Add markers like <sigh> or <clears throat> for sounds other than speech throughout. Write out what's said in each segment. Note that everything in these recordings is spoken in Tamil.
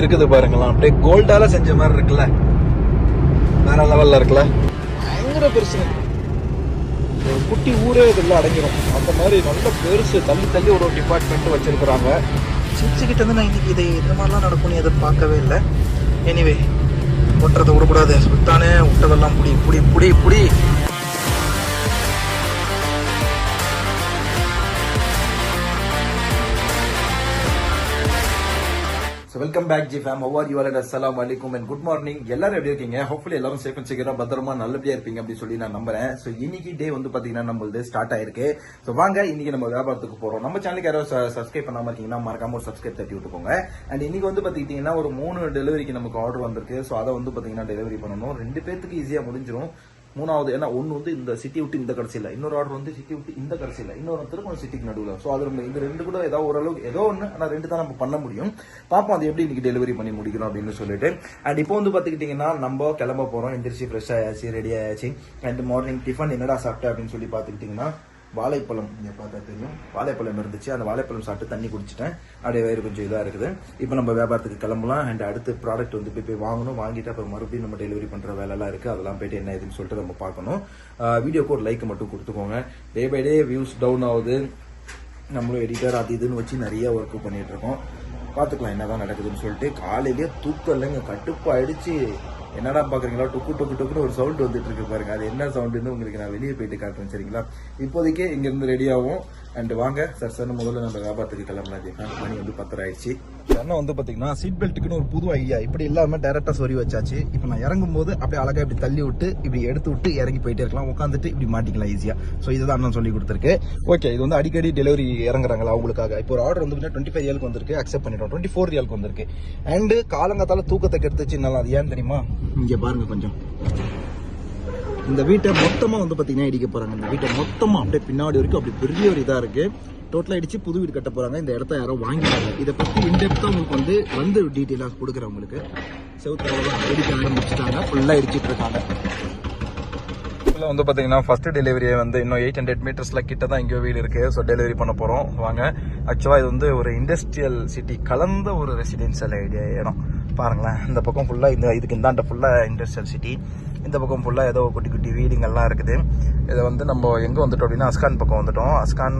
இருக்குது பாருங்களா அப்படியே கோல்டால செஞ்ச மாதிரி இருக்குல்ல? வேற லெவல்ல இருக்குல்ல? பயங்கர பெருசு. ஒரு குட்டி ஊரே இதில் அடங்கிடும் அந்த மாதிரி நல்ல பெருசு. தள்ளி தள்ளி ஒரு டிபார்ட்மெண்ட் வச்சிருக்கிறாங்க. சிப்ஸ் இருந்து நான் இன்னைக்கு இதை இந்த மாதிரிலாம் நடக்கும்னு எதிர்பார்க்கவே இல்லை. எனிவே ஒட்டுறதை விடக்கூடாது. சுத்தானே விட்டதெல்லாம் புடி புடி புடி புடி. So welcome back G fam over you and அஸ்லாம் வலைக்கும் அண்ட் குட் மார்னிங் எல்லாரும் எப்படி இருக்கீங்க? ஹோப்ஃபுல்லி எல்லாரும் சேஃப் அண்ட் செக்யூரா பத்திரமா நல்லபடியா இருப்பீங்க அப்படின்னு சொல்லி நான் நம்புறேன். ஸோ இன்னைக்கு டே வந்து பார்த்தீங்கன்னா நம்மளது ஸ்டார்ட் ஆயிருக்கு. ஸோ வாங்க இன்னைக்கு நம்ம வியாபாரத்துக்கு போறோம். நம்ம சேனலுக்கு யாராவது சப்ஸ்கிரைப் பண்ணாம இருக்கீங்கன்னா மறக்காம ஒரு சப்ஸ்கிரைப் தட்டி விட்டுக்கோங்க. அண்ட் இன்னைக்கு வந்து பார்த்துக்கிட்டிங்கன்னா ஒரு மூணு டெலிவரிக்கு நமக்கு ஆர்டர் வந்திருக்கு. ஸோ அதை வந்து பார்த்தீங்கன்னா டெலிவரி பண்ணணும். ரெண்டு பேத்துக்கு ஈஸியாக முடிஞ்சிடும் மூணாவது ஏன்னா ஒன்று வந்து இந்த சிட்டி விட்டு இந்த கடைசியில் இன்னொரு ஆர்டர் வந்து சிட்டி விட்டு இந்த கடைசியில் இன்னொரு திரும்ப சிட்டிக்கு நடுவில். ஸோ அது நம்ம இந்த ரெண்டு கூட ஏதாவது ஓரளவுக்கு ஏதோ ஒன்று ஆனால் ரெண்டு தான் நம்ம பண்ண முடியும். பார்ப்போம் அது எப்படி இன்னைக்கு டெலிவரி பண்ணி முடிக்கணும் அப்படின்னு சொல்லிட்டு. அண்ட் இப்போ வந்து பார்த்துக்கிட்டிங்கன்னா நம்ம கிளம்ப போகிறோம் எந்திரிச்சு ஃப்ரெஷ் ஆயாச்சு ரெடி ஆயாச்சு. அண்ட் மார்னிங் டிஃபன் என்னடா சாப்பிட்டேன் அப்படின்னு சொல்லி பார்த்துக்கிட்டிங்கன்னா வாழைப்பழம் இங்கே பார்த்தா தெரியும். வாழைப்பழம் இருந்துச்சு. அந்த வாழைப்பழம் சாப்பிட்டு தண்ணி குடிச்சிட்டேன். அப்படியே வயிறு கொஞ்சம் இதாக இருக்குது. இப்போ நம்ம வியாபாரத்துக்கு கிளம்பலாம். அண்ட் அடுத்து ப்ராடக்ட் வந்து போய் போய் வாங்கணும். வாங்கிட்டு அப்புறம் மறுபடியும் நம்ம டெலிவரி பண்ணுற வேலைலாம் இருக்குது அதெல்லாம் போயிட்டு என்ன ஏதுன்னு சொல்லிட்டு நம்ம பார்க்கணும். வீடியோக்கு ஒரு லைக் மட்டும் கொடுத்துக்கோங்க. Day by day views down ஆகுது. நம்மளும் எடிட்டர் அது இதுன்னு வச்சு நிறைய ஒர்க் பண்ணிகிட்ருக்கோம் பார்த்துக்கலாம் என்ன தான் நடக்குதுன்னு சொல்லிட்டு. காலையிலேயே தூக்கம் இல்லைங்க. கட்டுப்பாயிடுச்சு என்னடா பாக்குறீங்களா டுக்கு டுக்கு டுக்குன்னு ஒரு சவுண்ட் வந்துட்டு இருக்கு பாருங்க. அது என்ன சவுண்டுன்னு உங்களுக்கு நான் வெளியே போயிட்டு காட்டுறேன் சரிங்களா? இப்போதைக்கு இங்க இருந்து ரெடி ஆகும் அண்ட் வாங்க சார் சார் முதல்ல நம்ம வியாபாரத்துக்கு கிளம்பலாம். மணி வந்து பத்தரை ஆயிடுச்சு. அண்ணா வந்து பார்த்தீங்கன்னா சீட் பெல்ட்டுக்குன்னு ஒரு புது ஐடியா இப்படி இல்லாம டேரெக்டாக சொறி வச்சாச்சு. இப்போ நான் இறங்கும் போது அப்படியே அழகா இப்படி தள்ளி விட்டு இப்படி எடுத்து விட்டு இறங்கி போயிட்டே இருக்கலாம். உட்காந்துட்டு இப்படி மாட்டிக்கலாம் ஈஸியா ஸோ இதுதான் அண்ணன் சொல்லி கொடுத்துருக்கு. ஓகே இது வந்து அடிக்கடி டெலிவரி இறங்குறாங்களா அவங்களுக்காக. இப்போ ஒரு ஆர்டர் வந்து டுவெண்ட்டி ஃபைவ் ரியலுக்கு வந்திருக்கு. அக்செப்ட் பண்ணிட்டோம். டுவெண்ட்டி ஃபோர் ரியலுக்கு வந்திருக்கு. அண்ட் காலங்காத்தால தூக்கத்தை கெடுத்துச்சு. நல்லா அது ஏன் தெரியுமா? இங்க பாருங்க கொஞ்சம். இந்த வீட்டை மொத்தமாக வந்து பார்த்தீங்கன்னா இடிக்க போறாங்க. இந்த வீட்டை மொத்தமாக அப்படியே பின்னாடி வரைக்கும் அப்படி பெரிய ஒரு இதாக இருக்கு. டோட்டலாக அடித்து புது வீடு கட்ட போறாங்க. இந்த இடத்த யாரோ வாங்கிட்டாங்க. இதை பற்றி இன்டெப்த்தாக உங்களுக்கு வந்து வந்து டீட்டெயிலாக கொடுக்குறேன் உங்களுக்கு. செவுத்தால அடிக்க ஆரம்பிச்சுட்டாங்க. ஃபுல்லாக இடிச்சிட்டு இருக்காங்க. இதில் வந்து பார்த்தீங்கன்னா ஃபஸ்ட்டு டெலிவரியை வந்து இன்னும் எயிட் ஹண்ட்ரட் மீட்டர்ஸில் கிட்ட தான் இங்கே வீடு இருக்குது ஸோ டெலிவரி பண்ண போகிறோம் வாங்க. ஆக்சுவலாக இது வந்து ஒரு இண்டஸ்ட்ரியல் சிட்டி கலந்த ஒரு ரெசிடென்ஷியல் ஐடியா இடம் பாருங்களேன். இந்த பக்கம் ஃபுல்லாக இந்த இதுக்கு இந்தாண்ட ஃபுல்லாக இண்டஸ்ட்ரியல் சிட்டி இந்த பக்கம் ஃபுல்லாக ஏதோ குட்டி குட்டி வீடுங்கள்லாம் இருக்குது. இதை வந்து நம்ம எங்கே வந்துட்டோம் அப்படின்னா அஸ்கான் பக்கம் வந்துட்டோம். அஸ்கான்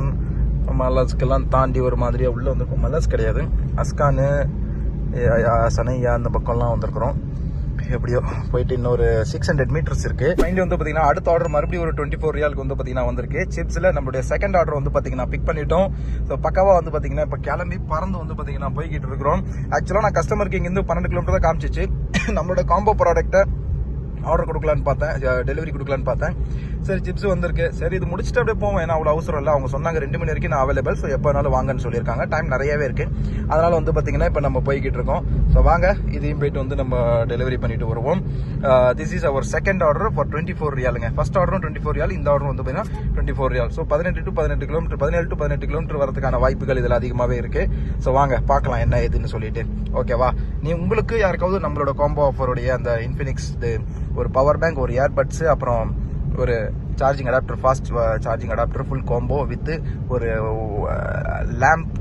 மலஸ்க்கெல்லாம் தாண்டி ஒரு மாதிரியாக உள்ளே வந்திருக்கோம் மலஸ் கிடையாது. அஸ்கானு சனையா அந்த பக்கம்லாம் வந்திருக்கிறோம். எப்படியோ போயிட்டு இன்னொரு சிக்ஸ் ஹண்ட்ரட் மீட்டர்ஸ் இருக்கு. ஃபைனலி வந்து பாத்தீங்கன்னா அடுத்த ஆர்டர் மறுபடியும் ஒரு டுவெண்ட்டி ஃபோர் ரியாலுக்கு வந்து பாத்தீங்கன்னா வந்திருக்கு. சிப்ஸ்ல நம்மளுடைய செகண்ட் ஆர்டர் வந்து பாத்தீங்கன்னா பிக் பண்ணிட்டோம். ஸோ பக்காவாக வந்து பாத்தீங்கன்னா இப்போ கிளம்பி பறந்து வந்து பாத்தீங்கன்னா போய்கிட்டு இருக்கிறோம். ஆக்சுவலா நான் கஸ்டமருக்கு இங்கிருந்து பன்னெண்டு கிலோமீட்டர் தான் காமிச்சிச்சு. <clears throat> நம்மளோட காம்போ ப்ராடக்ட்டை ஆர்டர் கொடுக்கலான்னு பார்த்தேன். டெலிவரி கொடுக்கலான்னு பார்த்தேன். சரி சிப்ஸ் வந்திருக்கு. சரி இது முடிச்சுட்டு அப்படியே போவோம். ஏன்னா அவ்வளோ அவசரம் இல்லை. அவங்க சொன்னாங்க ரெண்டு மணி வரைக்கும் நான் அவைலபிள் ஸோ எப்போ வேணாலும் வாங்கன்னு சொல்லியிருக்காங்க. டைம் நிறையவே இருக்குது அதனால் வந்து பார்த்தீங்கன்னா இப்போ நம்ம போய்கிட்டு இருக்கோம். ஸோ வாங்க இதையும் போயிட்டு வந்து நம்ம டெலிவரி பண்ணிட்டு வருவோம். This is our second order for twenty four ரியாலுங்க first ஆர்டரும் டுவெண்ட்டி ஃபோர் ரியால் இந்த ஆர்டர் வந்து பார்த்தீங்கன்னா டுவெண்ட்டி ஃபோர் ரியால் ஸோ பதினெட்டு டு பதினெட்டு கிலோமீட்டர் பதினேழு டு பதினெட்டு கிலோமீட்டர் வரதுக்கான வாய்ப்புகள் இதில் அதிகமாகவே இருக்குது ஸோ வாங்க பார்க்கலாம் என்ன ஏதுன்னு சொல்லிட்டு. ஓகேவா நீ உங்களுக்கு யாருக்காவது நம்மளோட காம்போ ஆஃபருடைய அந்த இன்ஃபினிக்ஸ் ஒரு பவர் பேங்க் ஒரு இயர்பட்ஸ் அப்புறம் ஒரு charging adapter fast charging adapter full combo with ஒரு லேம்ப்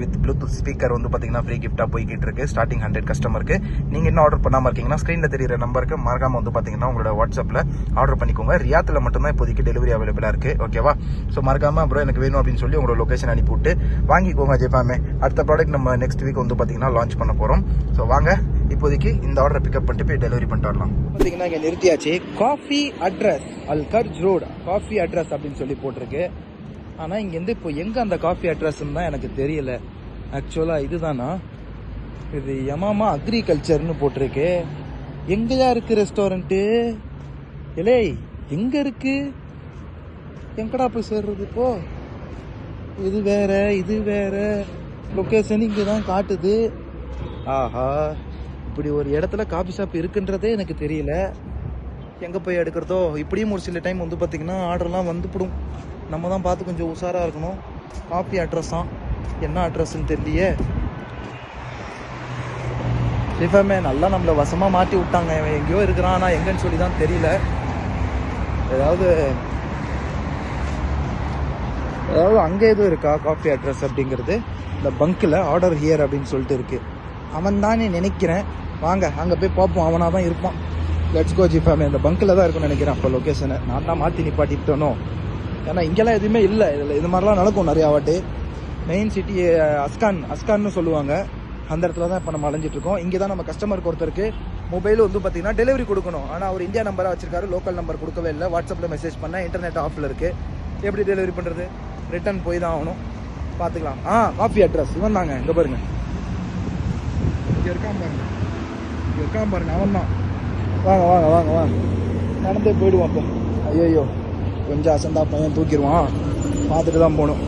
வித் ப்ளூடூத் ஸ்பீக்கர் வந்து பார்த்தீங்கன்னா ஃப்ரீ கிஃப்ட்டாக போய்கிட்டு இருக்கு. ஸ்டார்டிங் ஹண்ட்ரட் கஸ்டமருக்கு நீங்கள் இன்னும் ஆர்டர் பண்ணாமல் இருக்கீங்கன்னா ஸ்க்ரீனில் தெரியிற நம்பருக்கு மறக்காமல் வந்து பார்த்தீங்கன்னா உங்களோட வாட்ஸ்அப்பில் ஆர்டர் பண்ணிக்கோங்க. ரியாத்தில் மட்டும்தான் இப்போதைக்கு டெலிவரி அவைலபிளாக இருக்குது ஓகேவா ஸோ மறக்காமல் அப்புறம் எனக்கு வேணும் அப்படின்னு சொல்லி உங்களோட லொக்கேஷன் அனுப்பிவிட்டு வாங்கிக்கோங்க ஜெஃபாமே அடுத்த ப்ராடக்ட் நம்ம நெக்ஸ்ட் வீக் வந்து பார்த்தீங்கன்னா லான்ச் பண்ண போகிறோம் ஸோ வாங்க. இப்போதைக்கு இந்த ஆர்டரை பிக்கப் பண்ணிட்டு போய் டெலிவரி பண்ணிட்டு வரலாம். பார்த்தீங்கன்னா இங்கே நிறுத்தியாச்சு. Coffee address Al Kharj road coffee address அப்படின்னு சொல்லி போட்டிருக்கு. ஆனால் இங்கேருந்து இப்போ எங்கே அந்த காஃபி அட்ரஸ்ன்னு தான் எனக்கு தெரியல. ஆக்சுவலாக இதுதானா? இது யமாமா அக்ரிகல்ச்சர்னு போட்டிருக்கு. எங்கேயா இருக்குது ரெஸ்டாரண்ட்டு இலே எங்கே இருக்குது எங்கடா போய் சேர்றது இப்போ? இது வேற இது வேற. லொக்கேஷன் இங்கே தான் காட்டுது. ஆஹா. இப்படி ஒரு இடத்துல காஃபி ஷாப் இருக்குன்றதே எனக்கு தெரியல. எங்கே போய் எடுக்கிறதோ? இப்படியும் ஒரு சில டைம் வந்து பார்த்திங்கன்னா ஆர்டர்லாம் வந்துவிடும் நம்ம தான் பார்த்து கொஞ்சம் உஷாராக இருக்கணும். காஃபி அட்ரஸ் தான். என்ன அட்ரஸ்ன்னு தெரியலையே. ரிஃபமே நல்லா நம்மளை வசமாக மாட்டி விட்டாங்க. இவன் எங்கேயோ இருக்கிறான். ஆனால் எங்கன்னு சொல்லி தான் தெரியல. ஏதாவது ஏதாவது அங்கே எதுவும் இருக்கா காஃபி அட்ரஸ் அப்படிங்கிறது? இந்த பங்க்கில் ஆர்டர் ஹியர் அப்படின்னு சொல்லிட்டு இருக்குது அவன் தான் நினைக்கிறேன். வாங்க அங்கே போய் பார்ப்போம். அவனாக தான் இருப்பான். லெட்ஸ் கோஜி ஃபேமிலி அந்த பங்க்கில் தான் இருக்கும்னு நினைக்கிறேன். அப்போ லொக்கேஷனை நான் தான் மாற்றி நிப்பாட்டிட்டோனோ? ஏன்னா இங்கெல்லாம் எதுவுமே இல்லை. இதில் இது மாதிரிலாம் நடக்கும் நிறையா வாட்டி. மெயின் சிட்டி அஸ்கான் அஸ்கான்னு சொல்லுவாங்க. அந்த இடத்துல தான் இப்போ நம்ம அலைஞ்சிட்ருக்கோம் இங்கே தான் நம்ம கஸ்டமருக்கு ஒருத்தருக்கு மொபைல் வந்து பார்த்தீங்கன்னா டெலிவரி கொடுக்கணும். ஆனால் அவர் இந்தியா நம்பராக வச்சிருக்காரு. லோக்கல் நம்பர் கொடுக்கவே இல்லை. வாட்ஸ்அப்பில் மெசேஜ் பண்ணால் இன்டர்நெட் ஆஃபில் இருக்குது எப்படி டெலிவரி பண்ணுறது ரிட்டர்ன் போய் தான் ஆகணும். பார்த்துக்கலாம். ஆ காஃபி அட்ரஸ் இவன் தாங்க. இங்கே பாருங்கள் இங்கே இருக்கான் பாருங்கள் இருக்கான் பாருங்க அவன் தான் வாங்க வாங்க வாங்க வாங்க. நடந்தே போயிடுவான் அப்போ. ஐயோ கொஞ்சம் அசந்தா பையன் தூக்கிடுவான். பார்த்துட்டு தான் போகணும்.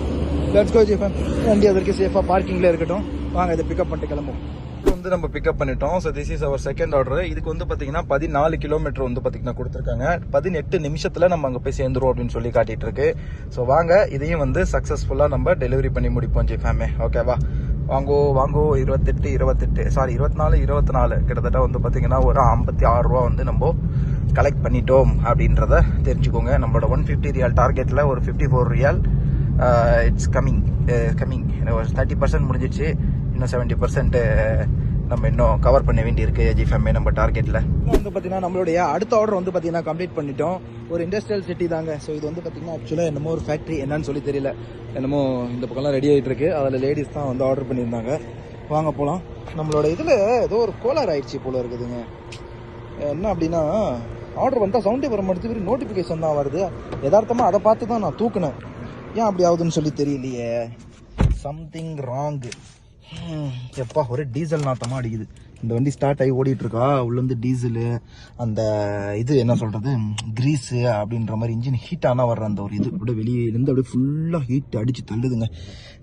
லெட்ஸ் கோ ஜிஃபன் வண்டி அதற்கு சேஃபாக பார்க்கிங்கில் இருக்கட்டும். வாங்க இதை பிக்கப் பண்ணிட்டு கிளம்புவோம். வந்து நம்ம பிக்கப் பண்ணிட்டோம். So this is our second order இதுக்கு வந்து பார்த்தீங்கன்னா பதினாலு கிலோமீட்டர் வந்து பார்த்தீங்கன்னா கொடுத்துருக்காங்க. பதினெட்டு நிமிஷத்தில் நம்ம அங்கே போய் சேர்ந்துரும் அப்படின்னு சொல்லி காட்டிட்டு இருக்கு. ஸோ வாங்க இதையும் வந்து சக்ஸஸ்ஃபுல்லாக நம்ம டெலிவரி பண்ணி முடிப்போம் ஜிஃபேமே ஓகேவா வாங்கோ வாங்கோ இருபத்தெட்டு இருபத்தெட்டு சாரி இருபத்தி நாலு இருபத்தி நாலு கிட்டத்தட்ட வந்து பார்த்தீங்கன்னா ஒரு ஐம்பத்தி ஆறு ரூபா வந்து நம்ம கலெக்ட் பண்ணிட்டோம் அப்படின்றத தெரிஞ்சுக்கோங்க. நம்மளோட ஒன் ஃபிஃப்டி ரியால் டார்கெட்டில் ஒரு fifty four riyal it's coming coming ஒரு தேர்ட்டி பர்சன்ட் முடிஞ்சிச்சு இன்னும் செவன்ட்டி பர்சன்ட்டு நம்ம இன்னும் கவர் பண்ண வேண்டியிருக்கு ஜிஃபெம்ஏ நம்ம டார்கெட்டில் வந்து பார்த்தீங்கன்னா நம்மளுடைய அடுத்த ஆர்டர் வந்து பார்த்தீங்கன்னா கம்ப்ளீட் பண்ணிட்டோம். ஒரு இண்டஸ்ட்ரியல் சிட்டி தாங்க. ஸோ இது வந்து பார்த்தீங்கன்னா ஆக்சுவலாக என்னமோ ஒரு ஃபேக்ட்ரி என்னன்னு சொல்லி தெரியல. என்னமோ இந்த பக்கம்லாம் ரெடி ஆகிட்டு இருக்கு. அதில் லேடிஸ் தான் வந்து ஆர்டர் பண்ணியிருந்தாங்க. வாங்க போகலாம் நம்மளோட இதில் ஏதோ ஒரு கோலார் ஆயிடுச்சு போல இருக்குதுங்க. என்ன அப்படின்னா ஆர்டர் வந்தால் சவுண்டே வர மாட்டேங்குது நோட்டிஃபிகேஷன் தான் வருது. யதார்த்தமாக அதை பார்த்து தான் நான் தூக்குனேன். ஏன் அப்படி ஆகுதுன்னு சொல்லி தெரியலையே. சம்திங் ராங் எப்பா ஒரே டீசல் நாத்தமாக அடிக்குது. இந்த வண்டி ஸ்டார்ட் ஆகி ஓடிட்டுருக்கா உள்ளேருந்து டீசலு அந்த இது என்ன சொல்கிறது க்ரீஸு அப்படின்ற மாதிரி இன்ஜின் ஹீட் ஆனால் வர்ற அந்த ஒரு இது. அப்படியே வெளியிலேருந்து அப்படியே ஃபுல்லாக ஹீட் அடித்து தள்ளுதுங்க.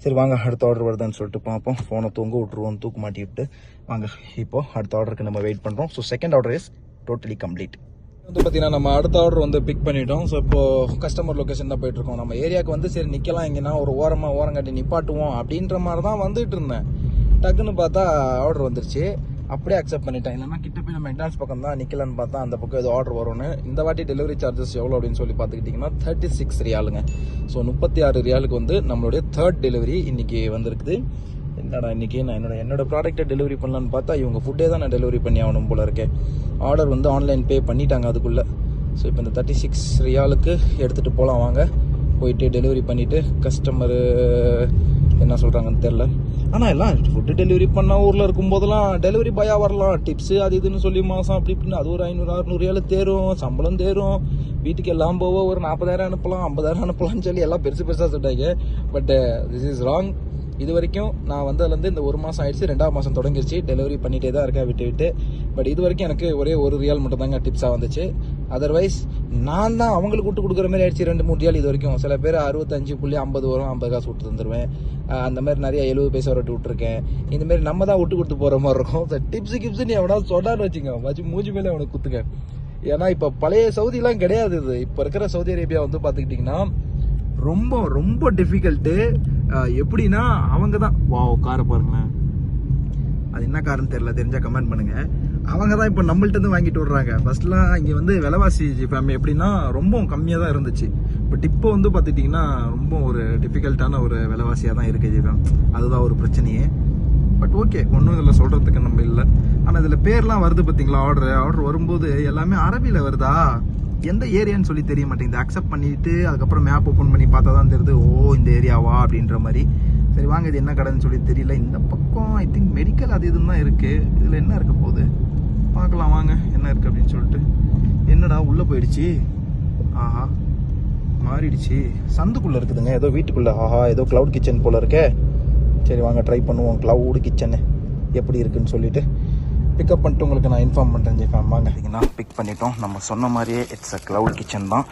சரி வாங்க அடுத்த ஆர்டர் வருதான்னு சொல்லிட்டு பார்ப்போம். ஃபோனை தூங்க விட்ருவோம் தூக்கு மாட்டி விட்டு வாங்க இப்போது அடுத்த ஆர்டருக்கு நம்ம வெயிட் பண்ணுறோம் so second order is totally complete வந்து பார்த்தீங்கன்னா நம்ம அடுத்த ஆர்டர் வந்து பிக் பண்ணிட்டோம். ஸோ இப்போ கஸ்டமர் லொக்கேஷன் தான் போயிட்டு இருக்கோம் நம்ம ஏரியாவுக்கு வந்து சரி நிற்கலாம் எங்கன்னா ஒரு ஓரமாக ஓரங்காட்டி நிப்பாட்டுவோம் அப்படின்ற மாதிரி தான் வந்துட்டு இருந்தேன். டக்குன்னு பார்த்தா ஆர்டர் வந்துருச்சு. அப்படியே அக்செப்ட் பண்ணிட்டேன். இல்லைன்னா கிட்ட போய் நம்ம மெக்டான்ஸ் பக்கம் தான் நிற்கலான்னு பார்த்தா அந்த பக்கம் ஏதோ ஆர்டர் வரும்னு. இந்த வாட்டி டெலிவரி சார்ஜஸ் எவ்வளோ அப்படின்னு சொல்லி பார்த்துக்கிட்டிங்கன்னா தேர்ட்டி சிக்ஸ் ரியாலுங்க ஸோ முப்பத்தி ஆறு ரியாலுக்கு வந்து நம்மளுடைய தேர்ட் டெலிவரி இன்னைக்கு வந்திருக்குது. என்னடா இன்றைக்கி நான் என்னோட என்னோடய ப்ராடக்ட்டை டெலிவரி பண்ணலான்னு பார்த்தா இவங்க ஃபுட்டே தான் நான் டெலிவரி பண்ணி ஆகணும் போல இருக்கேன் ஆர்டர் வந்து ஆன்லைன் பே பண்ணிட்டாங்க அதுக்குள்ளே. ஸோ இப்போ இந்த தேர்ட்டி சிக்ஸ் ரியாலுக்கு எடுத்துகிட்டு போகலாம் வாங்க. போயிட்டு டெலிவரி பண்ணிவிட்டு கஸ்டமரு என்ன சொல்கிறாங்கன்னு தெரில ஆனால் எல்லாம் ஃபுட்டு டெலிவரி பண்ண ஊரில் இருக்கும்போதெல்லாம் டெலிவரி பாயாக வரலாம். டிப்ஸு அது இதுன்னு சொல்லி மாதம் அப்படி இப்படின்னு அது ஒரு ஐநூறு அறுநூறு ஏழு தேரும். சம்பளம் தேரும். வீட்டுக்கு எல்லாம் போக ஒரு நாற்பதாயிரம் அனுப்பலாம் ஐம்பதாயிரம் அனுப்பலாம்னு சொல்லி எல்லாம் பெருசு பெருசாக சொல்லிட்டாங்க but this uh, is wrong இது வரைக்கும் நான் வந்ததுலேருந்து இந்த ஒரு மாதம் ஆயிடுச்சு ரெண்டாவது மாதம் தொடங்கிருச்சு. டெலிவரி பண்ணிகிட்டே தான் இருக்கேன் விட்டு விட்டு. பட் இது வரைக்கும் எனக்கு ஒரே ஒரு ரியால் மட்டும் தாங்க டிப்ஸாக வந்துச்சு. அதர்வைஸ் நான் தான் அவங்களுக்கு விட்டு கொடுக்குற மாதிரி ஆயிடுச்சு ரெண்டு மூணு ரியால் இது வரைக்கும் சில பேர் அறுபத்தஞ்சு புள்ளி ஐம்பது வரும் ஐம்பது காசு விட்டு தந்துடுவேன் அந்த மாதிரி நிறைய எழுபது பைசா விட்டு விட்டுருக்கேன். இந்த மாதிரி நம்ம தான் விட்டு கொடுத்து போகிற மாதிரி இருக்கும். இந்த டிப்ஸு கிப்ஸு நீ எவனா சொன்னான்னு வச்சுங்க வச்சு மூஞ்சி மேலே அவனுக்கு குத்துங்க. ஏன்னா இப்போ பழைய சவுதிலாம் கிடையாது இது. இப்போ இருக்கிற சவுதி அரேபியா வந்து பார்த்துக்கிட்டிங்கன்னா ரொம்ப ரொம்ப டிஃபிகல்ட்டு எப்படின்னா அவங்க தான் வா காரை பாருங்களேன். அது என்ன காரணம் தெரியல தெரிஞ்சா கமெண்ட் பண்ணுங்க. அவங்க தான் இப்போ நம்மள்ட்ட இருந்து வாங்கிட்டு விடுறாங்க ஃபர்ஸ்ட்லாம் இங்கே வந்து விலைவாசி ஃபேமிலி எப்படின்னா ரொம்ப கம்மியாக தான் இருந்துச்சு. பட் இப்போ வந்து பார்த்துட்டிங்கன்னா ரொம்ப ஒரு டிஃபிகல்ட்டான ஒரு விலைவாசியாக தான் இருக்குது ஜிஃபேம் அதுதான் ஒரு பிரச்சனையே. பட் ஓகே ஒன்றும் இதில் சொல்கிறதுக்கு நம்ம இல்லை. ஆனால் இதில் பேர்லாம் வருது பார்த்தீங்களா ஆர்டர் ஆர்டர் வரும்போது எல்லாமே அரபியில் வருதா? எந்த ஏரியான்னு சொல்லி தெரிய மாட்டேங்குது அக்செப்ட் பண்ணிட்டு அதுக்கப்புறம் மேப் ஓப்பன் பண்ணி பார்த்தா தான் தெரியுது ஓ இந்த ஏரியாவா அப்படின்ற மாதிரி. சரி வாங்க இது என்ன கடைன்னு சொல்லி தெரியல. இந்த பக்கம் ஐ திங்க் மெடிக்கல் அது இதுன்னு தான் இருக்குது இதில் என்ன இருக்க போகுது? பார்க்கலாம் வாங்க என்ன இருக்குது அப்படின்னு சொல்லிட்டு. என்னடா உள்ளே போயிடுச்சு? ஆஹா மாறிடுச்சு. சந்துக்குள்ளே இருக்குதுங்க. ஏதோ வீட்டுக்குள்ளே ஆஹா ஏதோ க்ளவுட் கிச்சன் போல் இருக்கே. சரி வாங்க ட்ரை பண்ணுவோம். க்ளவுடு கிச்சனு எப்படி இருக்குன்னு சொல்லிட்டு. பிக்கப் பண்ணிட்டு உங்களுக்கு நான் இன்ஃபார்ம் பண்ணுறேன் ஜெய்ஃபேம் வாங்க. பார்த்தீங்கன்னா பிக் பண்ணிட்டோம். நம்ம சொன்ன மாதிரியே இட்ஸ் அ க்ளவுட் கிச்சன் தான்.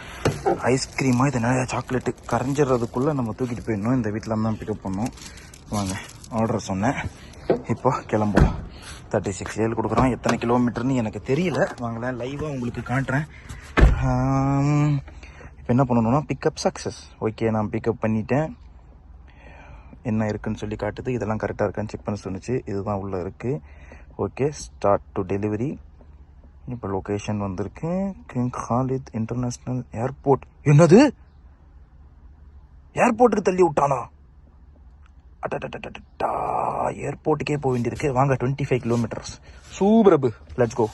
ஐஸ்கிரீமாக இது நிறையா சாக்லேட்டு கரைஞ்சிடுறதுக்குள்ளே நம்ம தூக்கிட்டு போயிடணும். இந்த வீட்டில் தான் பிக்கப் பண்ணோம். வாங்க ஆர்டர் சொன்னேன். இப்போ கிளம்புவோம். தேர்ட்டி சிக்ஸ் ஏழு கொடுக்குறோம். எத்தனை கிலோமீட்டர்னு எனக்கு தெரியல. வாங்களேன் லைவாக உங்களுக்கு காட்டுறேன். இப்போ என்ன பண்ணணும்னா பிக்கப் சக்ஸஸ் ஓகே நான் பிக்கப் பண்ணிட்டேன். என்ன இருக்குன்னு சொல்லி காட்டுது. இதெல்லாம் கரெக்டாக இருக்கான்னு செக் பண்ண சொன்னிச்சு. இதுதான் உள்ளே இருக்குது ஓகே ஸ்டார்ட் டு டெலிவரி இப்போ லொக்கேஷன் வந்திருக்கு. கிங் காலித் இன்டர்நேஷ்னல் ஏர்போர்ட் என்னது? ஏர்போர்ட்டுக்கு தள்ளி விட்டானா? அடடடடடா ஏர்போர்ட்டுக்கே போக வேண்டியிருக்கு. வாங்க twenty five kilometres super let's go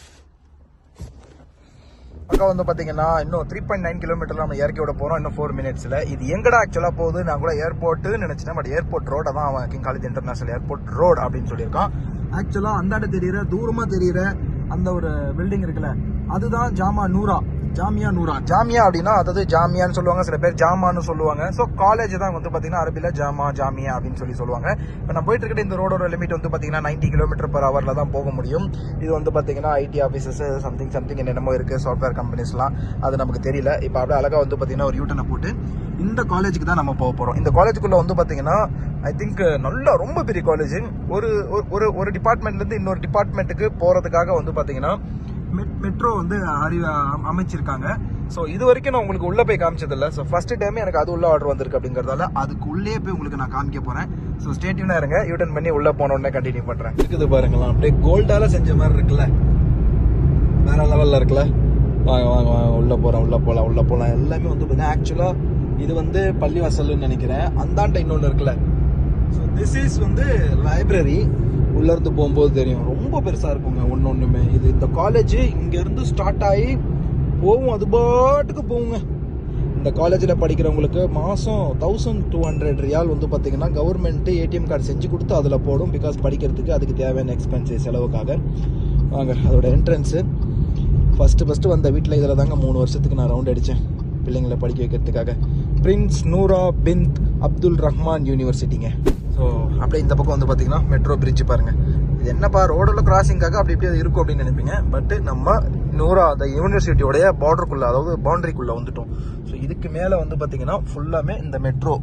பக்கம் வந்து பார்த்தீங்கன்னா இன்னும் த்ரீ பாயிண்ட் நைன் கிலோமீட்டர் நம்ம இறக்கி விட போகிறோம் இன்னும் ஃபோர் மினிட்ஸில் இது எங்கடா ஆக்சுவலாக போகுது நான் கூட ஏர்போர்ட்டுன்னு நினச்சிட்டேன் பட் ஏர்போர்ட் ரோட தான் அவன் King Khalid International Airport road அப்படின்னு சொல்லியிருக்கான். ஆக்சுவலாக அந்தாண்ட தெரிகிற தூரமாக தெரிகிற அந்த ஒரு பில்டிங் இருக்குல்ல அதுதான் ஜாமா நூரா. ஜாமியா நூரா ஜாமியா அப்படின்னா அதாவது ஜாமியான்னு சொல்லுவாங்க சில பேர் ஜாமான்னு சொல்லுவாங்க. ஸோ காலேஜ் தான் வந்து பார்த்தீங்கன்னா அரபியில் ஜாமா ஜாமியா அப்படின்னு சொல்லி சொல்லுவாங்க. இப்போ நான் போயிட்டு இருக்க இந்த ரோடோட லிமிட் வந்து பார்த்தீங்கன்னா 90 கிலோமீட்டர் பர் ஹவரில் தான் போக முடியும். இது வந்து பார்த்தீங்கன்னா ஐடி ஆஃபீஸஸ் சம்திங் சம்திங் என்னென்னமோ இருக்குது சாஃப்ட்வேர் கம்பெனிஸ்லாம் அது நமக்கு தெரியல. இப்போ அப்படியே அழகாக வந்து பார்த்தீங்கன்னா ஒரு யூட்டனை போட்டு இந்த காலேஜுக்கு தான் நம்ம போக போகிறோம் இந்த காலேஜுக்குள்ளே வந்து பார்த்தீங்கன்னா ஐ திங்க் நல்லா ரொம்ப பெரிய காலேஜ் ஒரு ஒரு- ஒரு ஒரு டிபார்ட்மெண்ட்லேருந்து இன்னொரு டிபார்ட்மெண்ட்டுக்கு போகிறதுக்காக வந்து பார்த்தீங்கன்னா மெட்ரோ வந்து அறி அமைச்சிருக்காங்க. ஸோ இது வரைக்கும் நான் உங்களுக்கு உள்ளே போய் காமிச்சதில்ல. ஸோ ஃபஸ்ட்டு டைம் எனக்கு அது உள்ள ஆர்டர் வந்திருக்கு அப்படிங்கறதால அதுக்கு உள்ளே போய் உங்களுக்கு நான் காமிக்க போகிறேன் ஸோ ஸ்டேட்யூனா இருங்க. யூட்டன் பண்ணி உள்ளே போன உடனே கண்டினியூ பண்ணுறேன் இருக்குது பாருங்களா அப்படியே கோல்டால செஞ்ச மாதிரி இருக்குல்ல? வேற லெவலில் இருக்குல்ல? வாங்க வாங்க வாங்க. உள்ளே போகிறேன் உள்ளே போகலாம் உள்ளே போகலாம் எல்லாமே வந்து பார்த்தீங்கன்னா ஆக்சுவலாக இது வந்து பள்ளிவாசல்னு நினைக்கிறேன். அந்தாண்ட இன்னொன்று இருக்குல்ல? ஸோ திஸ் இஸ் வந்து லைப்ரரி உள்ளேருந்து போகும்போது தெரியும். ரொம்ப பெருசாக இருக்குங்க ஒன்று ஒன்றுமே இது இந்த காலேஜ் இங்கேருந்து ஸ்டார்ட் ஆகி போகும் அது பாட்டுக்கு போகுங்க இந்த காலேஜில் படிக்கிறவங்களுக்கு மாதம் தௌசண்ட் டூ ஹண்ட்ரட் ரியால் வந்து பார்த்தீங்கன்னா கவர்மெண்ட்டு ஏடிஎம் கார்டு செஞ்சு கொடுத்து அதில் போடும். பிகாஸ் படிக்கிறதுக்கு அதுக்கு தேவையான எக்ஸ்பென்ஸ் செலவுக்காக. வாங்க அதோட என்ட்ரன்ஸு ஃபஸ்ட்டு ஃபஸ்ட்டு வந்த வீட்டில் இதில் தாங்க மூணு வருஷத்துக்கு நான் ரவுண்ட் அடித்தேன் பிள்ளைங்களை படிக்க வைக்கிறதுக்காக. Prince Noura bint Abdul Rahman யூனிவர்சிட்டிங்க so அப்படியே இந்த பக்கம் வந்து பார்த்தீங்கன்னா மெட்ரோ பிரிட்ஜ் பாருங்கள் இது என்னப்பா ரோடில் கிராசிங்காக அப்படி இப்படி அது இருக்கும் அப்படின்னு நினைப்பீங்க. பட் நம்ம நூறா அந்த யூனிவர்சிட்டியோடைய பார்டருக்குள்ளே அதாவது பவுண்டரிக்குள்ளே வந்துட்டோம். ஸோ இதுக்கு மேலே வந்து பார்த்தீங்கன்னா ஃபுல்லாமே இந்த மெட்ரோ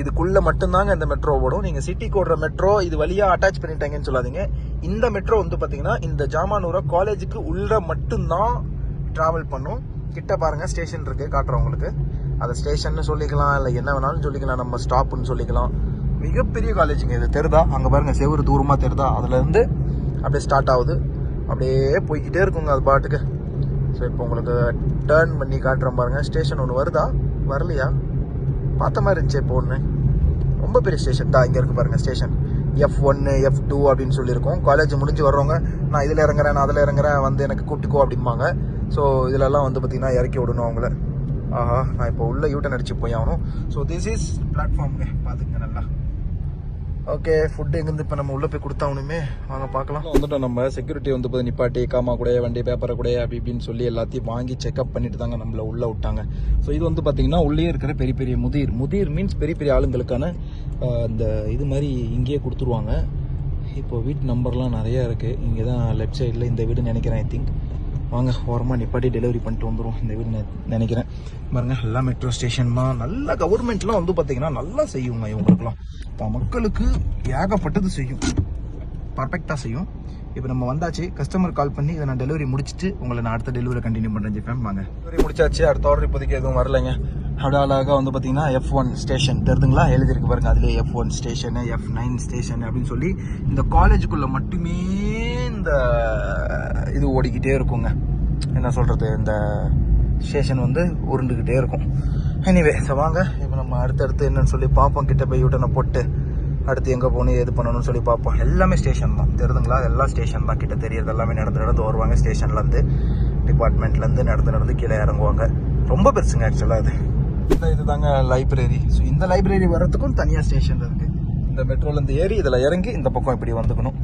இதுக்குள்ளே மட்டும்தாங்க இந்த மெட்ரோ ஓடும். நீங்கள் சிட்டிக்கு ஓடுற மெட்ரோ இது வழியாக அட்டாச் பண்ணிட்டாங்கன்னு சொல்லாதீங்க. இந்த மெட்ரோ வந்து பார்த்தீங்கன்னா இந்த ஜாமானூரா காலேஜுக்கு உள்ள மட்டும்தான் ட்ராவல் பண்ணும். கிட்ட பாருங்கள் ஸ்டேஷன் இருக்குது காட்டுறவங்களுக்கு அதை ஸ்டேஷன் சொல்லிக்கலாம் இல்லை என்ன வேணாலும் சொல்லிக்கலாம். நம்ம ஸ்டாப்புன்னு சொல்லிக்கலாம். மிகப்பெரிய காலேஜுங்க இது தெருதா? அங்கே பாருங்கள் செவ்வறு தூரமாக தெருதா? அதுலேருந்து அப்படியே ஸ்டார்ட் ஆகுது. அப்படியே போய்கிட்டே இருக்குங்க அது பாட்டுக்கு. ஸோ இப்போ உங்களுக்கு டேர்ன் பண்ணி காட்டுறேன் பாருங்கள் ஸ்டேஷன் ஒன்று வருதா? வரலையா? பார்த்த மாதிரி இருந்துச்சு இப்போ ஒன்று ரொம்ப பெரிய ஸ்டேஷன் தான் இங்கே இருக்கு பாருங்கள் ஸ்டேஷன் எஃப் ஒன்று எஃப் டூ அப்படின்னு சொல்லியிருக்கோம். காலேஜ் முடிஞ்சு வர்றவங்க நான் இதில் இறங்குறேன் நான் அதில் இறங்குறேன் வந்து எனக்கு கூப்பிட்டுக்கோ அப்படிம்பாங்க. ஸோ இதிலெல்லாம் வந்து பார்த்திங்கன்னா இறக்கி விடணும் அவங்கள. ஆஹா நான் இப்போ உள்ள யூட்டன் அடிச்சு போய் ஆகணும் ஸோ திஸ் இஸ் பிளாட்ஃபார்ம்ங்க பார்த்துங்க நல்லா. ஓகே ஃபுட்டு எங்கேருந்து இப்போ நம்ம உள்ளே போய் கொடுத்தாவணுமே வாங்க பார்க்கலாம். வந்துட்டோம் நம்ம செக்யூரிட்டி வந்து போது நிப்பாட்டி காமா கூட வண்டி பேப்பரை கூட அப்படி இப்படின்னு சொல்லி எல்லாத்தையும் வாங்கி செக்அப் பண்ணிட்டு தாங்க நம்மளை உள்ளே விட்டாங்க. ஸோ இது வந்து பார்த்தீங்கன்னா உள்ளே இருக்கிற பெரிய பெரிய முதிர். முதிர் மீன்ஸ் பெரிய பெரிய ஆளுங்களுக்கான இந்த இது மாதிரி இங்கேயே கொடுத்துருவாங்க. இப்போ வீட்டு நம்பர்லாம் நிறையா இருக்குது இங்கே தான் லெஃப்ட் சைடில் இந்த வீடு நினைக்கிறேன் ஐ திங்க் வாங்க ஓரமாக நிப்பாட்டி டெலிவரி பண்ணிட்டு வந்துடும் இந்த வீடு நெ- நினைக்கிறேன். பாருங்க எல்லாம் மெட்ரோ ஸ்டேஷன் தான் நல்லா கவர்மெண்ட்லாம் வந்து பார்த்தீங்கன்னா நல்லா செய்யுங்க இவங்களுக்குலாம் இப்போ மக்களுக்கு ஏகப்பட்டது செய்யும். பர்ஃபெக்டாக செய்யும். இப்போ நம்ம வந்தாச்சு. கஸ்டமர் கால் பண்ணி இதை நான் டெலிவரி முடிச்சுட்டு உங்களை நான் அடுத்த டெலிவரி கண்டினியூ பண்ணுறேன் ஜிஃபேம் வாங்க. டெலிவரி முடிச்சாச்சு. அடுத்த ஆர்டர் இப்போதைக்கு எதுவும் வரலைங்க. அப்படியே அழகாக வந்து பார்த்தீங்கன்னா எஃப் ஒன் ஸ்டேஷன் தெரிதுங்களா? எழுதிருக்கு பாருங்க. அதுலேயே F one station F nine station அப்படின்னு சொல்லி இந்த காலேஜுக்குள்ளே மட்டுமே இந்த இது ஓடிக்கிட்டே இருக்குங்க. என்ன சொல்கிறது இந்த ஸ்டேஷன் வந்து உருண்டுக்கிட்டே இருக்கும். எனிவே ஸோ வாங்க. இப்போ நம்ம அடுத்தடுத்து என்னன்னு சொல்லி பார்ப்போம். கிட்ட போய் யூட்டனை போட்டு. அடுத்து எங்கே போகணும் எது பண்ணணும்னு சொல்லி பார்ப்போம். எல்லாமே ஸ்டேஷன் தான். தெரியுதுங்களா? எல்லா ஸ்டேஷன் தான். கிட்ட தெரியறது எல்லாமே நடந்து நடந்து வருவாங்க ஸ்டேஷன்லேருந்து டிபார்ட்மெண்ட்லேருந்து நடந்து நடந்து கீழே இறங்குவாங்க. ரொம்ப பெருசுங்க ஆக்சுவலாக அது. இந்த இது தாங்க லைப்ரரி ஸோ இந்த லைப்ரரி வர்றதுக்கும் தனியாக ஸ்டேஷன் இருக்குது இந்த மெட்ரோலேருந்து ஏறி இதில் இறங்கி இந்த பக்கம் இப்படி வந்துக்கணும்.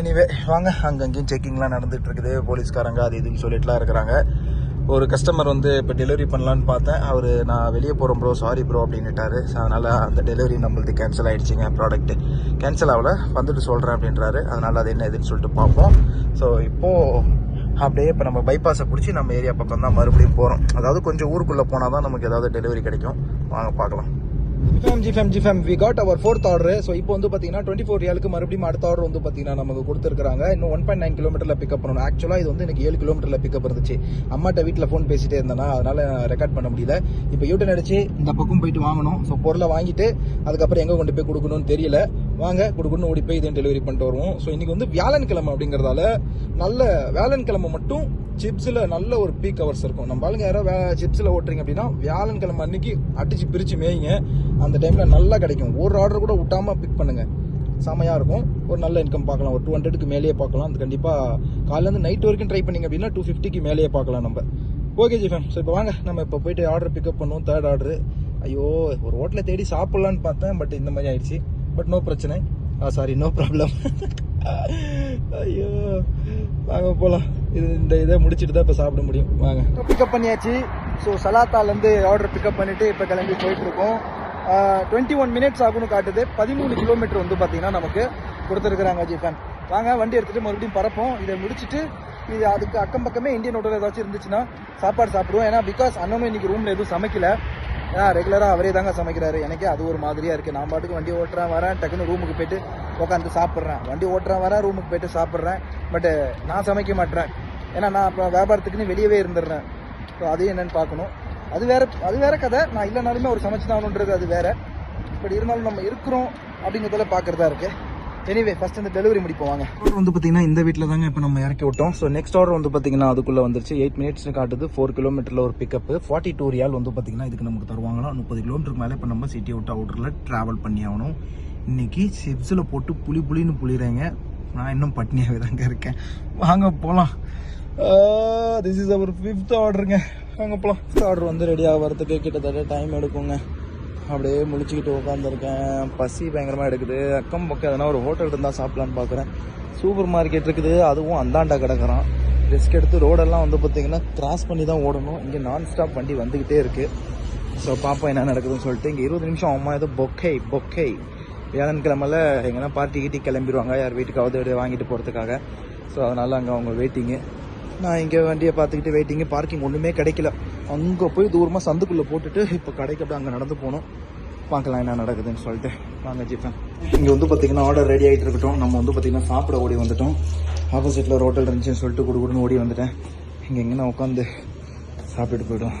எனிவே வாங்க. அங்கங்கேயும் செக்கிங்லாம் நடந்துட்டு இருக்குது. போலீஸ்காரங்க அது இதுன்னு சொல்லிட்டுலாம் இருக்கிறாங்க. ஒரு கஸ்டமர் வந்து இப்போ டெலிவரி பண்ணலான்னு பார்த்தேன். அவர் நான் வெளியே போகிறோம் ப்ரோ சாரி ப்ரோ அப்படின்ட்டாரு ஸோ அதனால் அந்த டெலிவரி நம்மளுக்கு கேன்சல் ஆகிடுச்சிங்க ப்ராடக்ட்டு கேன்சல் ஆகல வந்துட்டு சொல்கிறேன் அப்படின்றாரு. அதனால் அது என்ன எதுன்னு சொல்லிட்டு பார்ப்போம். ஸோ இப்போது அப்படியே இப்போ நம்ம பைபாஸை பிடிச்சி நம்ம ஏரியா பக்கம் தான் மறுபடியும் போகிறோம் அதாவது கொஞ்சம் ஊருக்குள்ளே போனால் தான் நமக்கு ஏதாவது டெலிவரி கிடைக்கும். வாங்க பார்க்கலாம். G fam G fam G fam we got our fourth order so இப்போ வந்து பார்த்தீங்கன்னா டுவெண்ட்டி ஃபோர் ரியாலுக்கு மறுபடியும் அடுத்த ஆர்டர் வந்து பார்த்தீங்கன்னா நமக்கு கொடுத்துருக்காங்க இன்னும் ஒன் பாயிண்ட் நைன் கிலோமீட்டரில் பிக்கப் பண்ணணும். ஆக்சுவலாக இது வந்து எனக்கு ஏழு கிலோமீட்டரில் பிக்கப் இருந்துச்சு. அம்மாட்ட வீட்டில் ஃபோன் பேசிட்டே இருந்தேன்னா அதனால் ரெக்கார்ட் பண்ண முடியல. இப்போ யூட்டன் அடிச்சு இந்த பக்கம் போயிட்டு வாங்கணும். ஸோ பொருளை வாங்கிட்டு அதுக்கப்புறம் எங்கே கொண்டு போய் கொடுக்கணும்னு தெரியல. வாங்க குடுக்குன்னு ஓடி போய் இதையும் டெலிவரி பண்ணிட்டு வருவோம். ஸோ இன்னைக்கு வந்து வியாழன்கிழமை அப்படிங்கறதால நல்ல வியாழன்கிழமை மட்டும் சிப்ஸில் நல்ல ஒரு பீக் ஹவர்ஸ் இருக்கும். நம்ம ஆளுங்க யாரோ சிப்ஸில் ஓட்டுறீங்க அப்படின்னா வியாழன்கிழமை அன்னைக்கு அடிச்சு பிரித்து மேய்ங்க. அந்த டைமில் நல்லா கிடைக்கும். ஒரு ஆர்டர் கூட விட்டாம பிக் பண்ணுங்கள் செமையாக இருக்கும். ஒரு நல்ல இன்கம் பார்க்கலாம். ஒரு டூ ஹண்ட்ரடுக்கு மேலேயே பார்க்கலாம். அது கண்டிப்பாக காலையிலேருந்து நைட் வரைக்கும் ட்ரை பண்ணிங்க அப்படின்னா டூ ஃபிஃப்டிக்கு மேலேயே பார்க்கலாம் நம்ம. ஓகே ஜி ஃபேம் ஸோ இப்போ வாங்க. நம்ம இப்போ போயிட்டு ஆர்டர் பிக்கப் பண்ணுவோம். தேர்ட் ஆர்டர் ஐயோ ஒரு ஹோட்டலை தேடி சாப்பிட்லான்னு பார்த்தேன். பட் இந்த மாதிரி ஆயிடுச்சு. பட் நோ பிரச்சனை. சாரி நோ ப்ராப்ளம் ஐயோ வாங்க போகலாம் இது இந்த இதை முடிச்சுட்டு தான் இப்போ சாப்பிட முடியும். வாங்க. பிக்கப் பண்ணியாச்சு. ஸோ சலாத்தாலேருந்து ஆர்டர் பிக்கப் பண்ணிட்டு இப்போ கிளம்பி போயிட்டுருக்கோம். டுவெண்ட்டி ஒன் மினிட்ஸ் ஆகும்னு காட்டுது. பதிமூணு கிலோமீட்டர் வந்து பார்த்தீங்கன்னா நமக்கு கொடுத்துருக்குறாங்க ஜிஃபேன். வாங்க வண்டி எடுத்துகிட்டு மறுபடியும் பறப்போம். இதை முடிச்சுட்டு இது அதுக்கு அக்கம் பக்கமே இந்தியன் ஹோட்டல் ஏதாச்சும் இருந்துச்சுன்னா சாப்பாடு சாப்பிடுவோம். ஏன்னா பிகாஸ் அண்ணனும் இன்னைக்கு ரூமில் எதுவும் சமைக்கல. ரெகுலராக அவரே தாங்க சமைக்கிறாரு. எனக்கே அது ஒரு மாதிரியாக இருக்குது நான் பாட்டுக்கு வண்டி ஓட்டுறேன் வரேன் டக்குன்னு ரூமுக்கு போயிட்டு உட்காந்து சாப்பிட்றேன். வண்டி ஓட்டுறேன் வரேன் ரூமுக்கு போயிட்டு சாப்பிட்றேன். பட்டு நான் சமைக்க மாட்டேறேன் ஏன்னா நான் அப்போ வியாபாரத்துக்குன்னு வெளியவே இருந்துடுறேன். ஸோ அதையும் என்னென்னு பார்க்கணும். அது வேற அது வேற கதை. நான் இல்லைனாலுமே ஒரு சமைச்சு தானுன்றது அது வேற. பட் இருந்தாலும் நம்ம இருக்கிறோம் அப்படிங்கிறதுல பார்க்குறதா இருக்குது எனிவே ஃபர்ஸ்ட் இந்த டெலிவரி முடிப்போம் வாங்க. ஆர்டர் வந்து பார்த்தீங்கன்னா இந்த வீட்டில் தாங்க இப்போ நம்ம இறக்கி விட்டோம். ஸோ நெக்ஸ்ட் ஆர்டர் வந்து பார்த்தீங்கன்னா அதுக்குள்ளே வந்துருச்சு. எயிட் மினிட்ஸ்னு காட்டுது. ஃபோர் கிலோமீட்டரில் ஒரு பிக்கப் ஃபார்ட்டி டூ ரியால் வந்து பார்த்தீங்கன்னா இதுக்கு நமக்கு தருவாங்கன்னா முப்பது கிலோமீட்டருக்கு மேலே இப்போ நம்ம சிட்டி அவுட் அவுட்டரில் ட்ராவல் பண்ணி ஆகணும். இன்னைக்கு சிப்ஸில் போட்டு புளி புளின்னு புளிறாங்க. நான் இன்னும் பட்னியாகவே தாங்க இருக்கேன். வாங்க போகலாம் திஸ் இஸ் அவர் ஃபிஃப்த் ஆர்டருங்க வாங்க போகலாம் ஃபிஃப்த் ஆர்டர் வந்து ரெடி ஆகிறதுக்கு கிட்டத்தட்ட டைம் எடுக்குங்க. அப்படியே முழிச்சுக்கிட்டு உட்காந்துருக்கேன் பசி பயங்கரமாக எடுக்குது. அக்கம் பக்கம் எதனா ஒரு ஹோட்டல் இருந்தால் சாப்பிட்லான்னு பார்க்குறேன் சூப்பர் மார்க்கெட் இருக்குது. அதுவும் அந்தாண்டா கிடக்குறான். ரிஸ்க் எடுத்து ரோடெல்லாம் வந்து பார்த்தீங்கன்னா கிராஸ் பண்ணி தான் ஓடணும். இங்கே நான் ஸ்டாப் வண்டி வந்துக்கிட்டே இருக்குது ஸோ பாப்பா என்ன நடக்குதுன்னு சொல்லிட்டு இங்கே இருபது நிமிஷம் அம்மா ஏதோ பொக்கை பொக்கை. வியாழன்கிழமையில் எங்கன்னா பார்ட்டி கீட்டி கிளம்பிடுவாங்க யார் வீட்டுக்காவது வாங்கிட்டு போகிறதுக்காக ஸோ அதனால் அங்கே அவங்க வெயிட்டிங்கு நான் இங்கே வண்டியை பார்த்துக்கிட்டு வெயிட்டிங்கு பார்க்கிங் ஒன்றுமே கிடைக்கல. அங்கே போய் தூரமாக சந்துக்குள்ளே போட்டுட்டு இப்போ கடைக்கு அப்படியே அங்கே நடந்து போகணும் பார்க்கலாம் என்ன நடக்குதுன்னு சொல்லிட்டு. வாங்க ஜிப்பேன் இங்கே வந்து பார்த்திங்கன்னா ஆர்டர் ரெடி ஆகிட்டு இருக்கட்டும். நம்ம வந்து பார்த்திங்கன்னா சாப்பிட ஓடி வந்துட்டோம். ஆப்போசிட்டில் ஒரு ஹோட்டல் இருந்துச்சுன்னு சொல்லிட்டு குடுகுடுன்னு ஓடி வந்துட்டேன். இங்கே எங்கன்னா உட்காந்து சாப்பிட்டுட்டு போய்டும்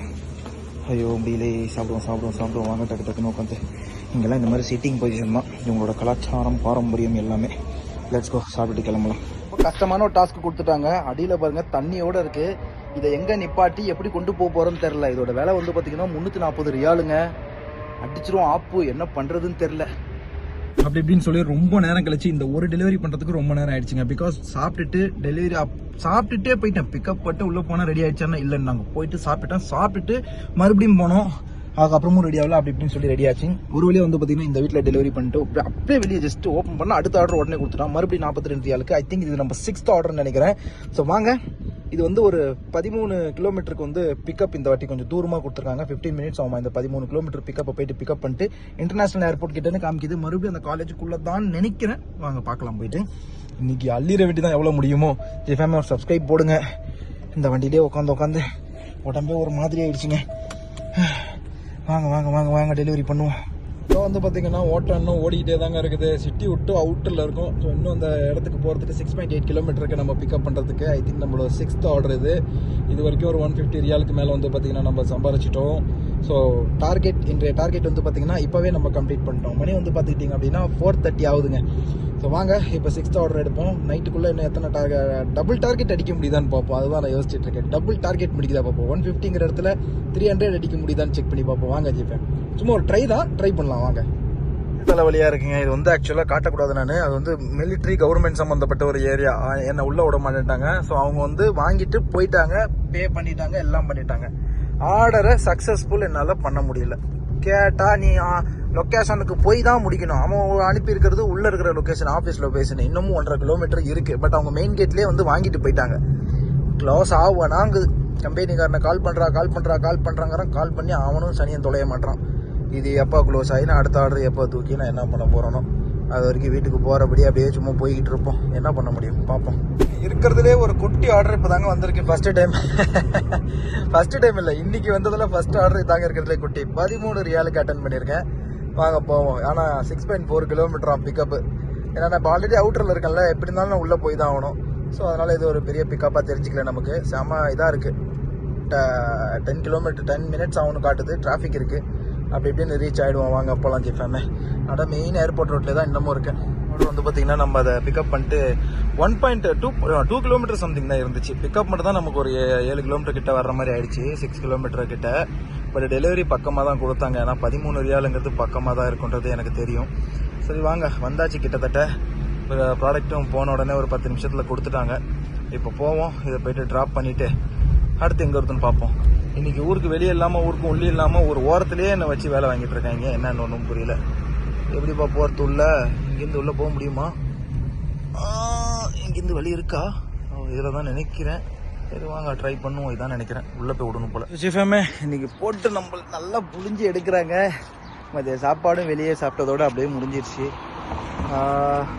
ஐயோ முடியலே. சாப்பிடுவோம் சாப்பிடுவோம் சாப்பிடுவோம். வாங்க டக்கு டக்குன்னு உட்காந்து. இங்கெல்லாம் இந்த மாதிரி சிட்டிங் பொசிஷன் தான். இவங்களோட கலாச்சாரம் பாரம்பரியம் எல்லாமே. லெட்ஸ் கோ சாப்பிட்டு கிளம்பலாம். ரொம்ப கஷ்டமான ஒரு டாஸ்க் கொடுத்துட்டாங்க. அடியில் பாருங்க தண்ணியோட இருக்கு. இதை எங்க நிப்பாட்டி எப்படி கொண்டு போக போறோம்னு தெரியல. இதோட விலை வந்து பார்த்தீங்கன்னா முந்நூற்றி நாற்பது ரியாலுங்க. அடிச்சிரும் ஆப்பு என்ன பண்றதுன்னு தெரியல. அப்படி இப்படின்னு சொல்லி ரொம்ப நேரம் கழிச்சு இந்த ஒரு டெலிவரி பண்றதுக்கு ரொம்ப நேரம் ஆயிடுச்சுங்க. பிகாஸ் சாப்பிட்டுட்டு டெலிவரி சாப்பிட்டுட்டே போயிட்டேன். பிக்கப் பட்டு உள்ள போனா ரெடி ஆயிடுச்சானா இல்லைன்னு நாங்கள் போயிட்டு சாப்பிட்டேன் சாப்பிட்டுட்டு மறுபடியும் போனோம். அதுக்கப்புறமும் ரெடி ஆகல அப்படி இப்படின்னு சொல்லி ரெடி ஆச்சு. ஒரு வழியாக வந்து பார்த்தீங்கன்னா இந்த வீட்டில் டெலிவரி பண்ணிட்டு அப்படியே வெளியே ஜஸ்ட் ஓப்பன் பண்ண அடுத்த ஆர்டர் உடனே கொடுத்துட்டோம் மறுபடியும் நாற்பத்தி ரெண்டு ஆளுக்கு ஐ திங்க் இது நம்ம சிக்ஸ்த் ஆர்டர்னு நினைக்கிறேன். ஸோ வாங்க. இது வந்து ஒரு பதிமூணு கிலோமீட்டருக்கு வந்து பிக்கப் இந்த வாட்டி கொஞ்சம் தூரமாக கொடுத்துருக்காங்க. ஃபிஃப்டீன் மினிட்ஸ் ஆகும் இந்த பதிமூணு கிலோமீட்டர் பிக்கப் போயிட்டு பிக்கப் பண்ணிட்டு இன்டர்நேஷனல் ஏர்போர்ட் கிட்டேன்னு காமிக்குது. மறுபடியும் அந்த காலேஜுக்குள்ளே தான் நினைக்கிறேன். வாங்க பார்க்கலாம் போயிட்டு. இன்னைக்கு அள்ளிற வண்டி தான் எவ்வளோ முடியுமோ. ஜிஃபேமே ஒரு சப்ஸ்கிரைப் போடுங்க. இந்த வண்டியிலே உட்காந்து உட்காந்து உடம்பே ஒரு மாதிரி ஆயிடுச்சுங்க. வாங்க வாங்க வாங்க வாங்க டெலிவரி பண்ணுவோம். இப்போ வந்து பார்த்தீங்கன்னா ஓட்டம் இன்னும் ஓடிக்கிட்டே தாங்க இருக்குது. சிட்டி விட்டு அவுட்டரில் இருக்கும். ஸோ இன்னும் அந்த இடத்துக்கு போகிறதுக்கு சிக்ஸ் பாயிண்ட் எயிட் கிலோமீட்டருக்கு நம்ம பிக்கப் பண்ணுறதுக்கு ஐ திங்க் நம்மளோட சிக்ஸ்த் ஆர்டர் இது. இது வரைக்கும் ஒரு ஒன் ஃபிஃப்டி ரியாலுக்கு மேலே வந்து பார்த்தீங்கன்னா நம்ம சம்பாரிச்சிட்டோம். ஸோ டார்கெட் இன்றைய டார்கெட் வந்து பார்த்தீங்கன்னா இப்போவே நம்ம கம்ப்ளீட் பண்ணிட்டோம். மணி வந்து பார்த்துக்கிட்டிங்க அப்படின்னா ஃபோர் தேர்ட்டி ஆகுதுங்க. ஸோ வாங்க இப்போ சிக்ஸ்த் ஆர்டர் எடுப்போம். நைட்டுக்குள்ளே இன்னும் எத்தனை டார்கெட் டபுள் டார்கெட் அடிக்க முடியுதான்னு பார்ப்போம். அதுதான் நான் யோசிச்சுட்டு இருக்கேன். டபுள் டார்கெட் முடிக்குதா பார்ப்போம். ஒன் ஃபிஃப்டிங்கிற இடத்துல த்ரீ ஹண்ட்ரட் அடிக்க முடியுதான்னு செக் பண்ணி பார்ப்போம். வாங்க ஜிப்பேன் சும்மா ஒரு ட்ரை தான். ட்ரை பண்ணலாம். வாங்க. தலைவலியாக இருக்குங்க? இது வந்து ஆக்சுவலாக காட்டக்கூடாது நான். அது வந்து மிலிட்ரி கவர்மெண்ட் சம்மந்தப்பட்ட ஒரு ஏரியா என்னை உள்ளே விட மாட்டேன்ட்டாங்க. ஸோ அவங்க வந்து வாங்கிட்டு போயிட்டாங்க பே பண்ணிட்டாங்க எல்லாம் பண்ணிட்டாங்க. ஆர்டரை சக்ஸஸ்ஃபுல் என்னால் பண்ண முடியல. கேட்டால் நீ லொக்கேஷனுக்கு போய் தான் முடிக்கணும். அவன் அனுப்பியிருக்கிறது உள்ளே உள்ள இருக்கிற லொக்கேஷன் ஆஃபீஸ் லொக்கேஷன் இன்னமும் ஒன்றரை கிலோமீட்டர் இருக்குது பட் அவங்க மெயின் கேட்லேயே வந்து வாங்கிட்டு போயிட்டாங்க. க்ளோஸ் ஆகுவானாங்குது. கம்பெனிக்காரனை கால் பண்ணுறா கால் பண்ணுறா கால் பண்ணுறாங்கிறான் கால் பண்ணி அவனும் சனியன் தொலைய மாட்டான் இது எப்போ க்ளோஸ் ஆகி அடுத்த ஆர்டர் எப்போ தூக்கி நான் என்ன பண்ண போறேனோ? அது வரைக்கும் வீட்டுக்கு போறபடி அப்படியே சும்மா போய்கிட்டு இருப்போம். என்ன பண்ண முடியும்? பார்ப்போம். இருக்கிறதுலே ஒரு குட்டி ஆர்டர் இப்போ தாங்க வந்திருக்கு. ஃபர்ஸ்ட் டைம் ஃபர்ஸ்ட் டைம் இல்லை. இன்னைக்கு வந்ததுல ஃபர்ஸ்ட் ஆர்டர் தாங்க இருக்கிறதுலே குட்டி. பதிமூணு ரியாலுக்கு அட்டன் பண்ணியிருக்கேன். வாங்க போவோம். ஆனால் six point four kilometre of pickup ஏன்னா நான் இப்போ ஆல்ரெடி அவுட்டரில் இருக்கேன்ல. எப்படி இருந்தாலும் நான் உள்ளே போய் தான் ஆகணும். ஸோ அதனால் இது ஒரு பெரிய பிக்கப்பாக தெரிஞ்சுக்கல நமக்கு. செம இதாக இருக்குது டென் கிலோமீட்டர் டென் மினிட்ஸ் ஆகும்னு காட்டுது. டிராஃபிக் இருக்குது அப்படி இப்படின்னு ரீச் ஆகிடுவோம் வாங்க அப்போலாம் ஜிஃபேமே அட மெயின் ஏர்போர்ட் ரோட்டில் தான் இன்னமும் இருக்கேன் ரோடு வந்து பார்த்தீங்கன்னா நம்ம அதை பிக்கப் பண்ணிட்டு one point two two kilometre something தான் இருந்துச்சு. பிக்கப் மட்டும் தான் நமக்கு ஒரு ஏழு கிலோமீட்டர் கிட்ட வர்ற மாதிரி ஆயிடுச்சு. சிக்ஸ் கிலோமீட்டர் கிட்ட. பட் டெலிவரி பக்கமாக தான் கொடுத்தாங்க. ஏன்னா பதிமூணு ரியாலுங்கிறது பக்கமாக தான் இருக்குன்றது எனக்கு தெரியும். சரி வாங்க. வந்தாச்சு கிட்டத்தட்ட. ப்ராடக்ட்டும் போன உடனே ஒரு பத்து நிமிஷத்தில் கொடுத்துட்டாங்க. இப்போ போவோம். இதை போயிட்டு ட்ராப் பண்ணிவிட்டு அடுத்து எங்கே வருதுன்னு பார்ப்போம். இன்னைக்கு ஊருக்கு வெளியே இல்லாமல் ஊருக்கு உள்ளே இல்லாமல் ஒரு ஓரத்துலேயே என்னை வச்சு வேலை வாங்கிட்டு இருக்காங்க. என்னன்னு ஒன்றும் புரியல. எப்படிப்பா போகிறது உள்ள? இங்கேருந்து உள்ளே போக முடியுமா? இங்கேருந்து வழி இருக்கா? இதில் தான் நினைக்கிறேன். சரி வாங்க ட்ரை பண்ணுவோம். இதான் நினைக்கிறேன். உள்ளே போய் விடணும் போல. சிஃபேமே இன்னைக்கு போட்டு நம்ம நல்லா புழிஞ்சு எடுக்கிறாங்க. மதிய சாப்பாடும் வெளியே சாப்பிட்டதோட அப்படியே முடிஞ்சிருச்சு.